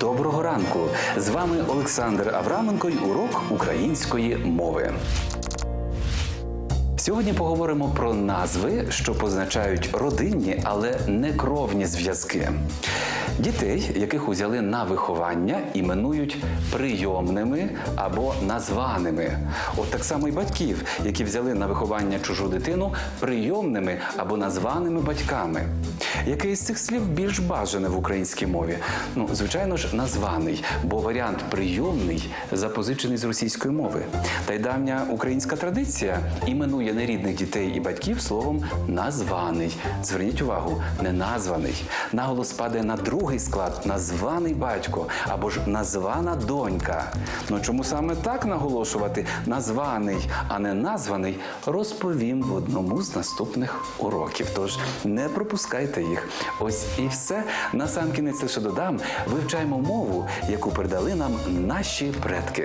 Доброго ранку! З вами Олександр Авраменко й урок української мови. Сьогодні поговоримо про назви, що позначають родинні, але не кровні зв'язки. Дітей, яких узяли на виховання, іменують прийомними або названими. От так само і батьків, які взяли на виховання чужу дитину прийомними або названими батьками. Яке із цих слів більш бажане в українській мові? Ну, звичайно ж, названий, бо варіант прийомний запозичений з російської мови. Та й давня українська традиція іменує нерідних дітей і батьків словом названий. Зверніть увагу, не названий. Наголос падає на другий склад названий батько або ж названа донька. Ну чому саме так наголошувати названий, а не названий, розповім в одному з наступних уроків. Тож не пропускайте їх. Ось і все. Насамкінець лише додам, вивчаємо мову, яку передали нам наші предки.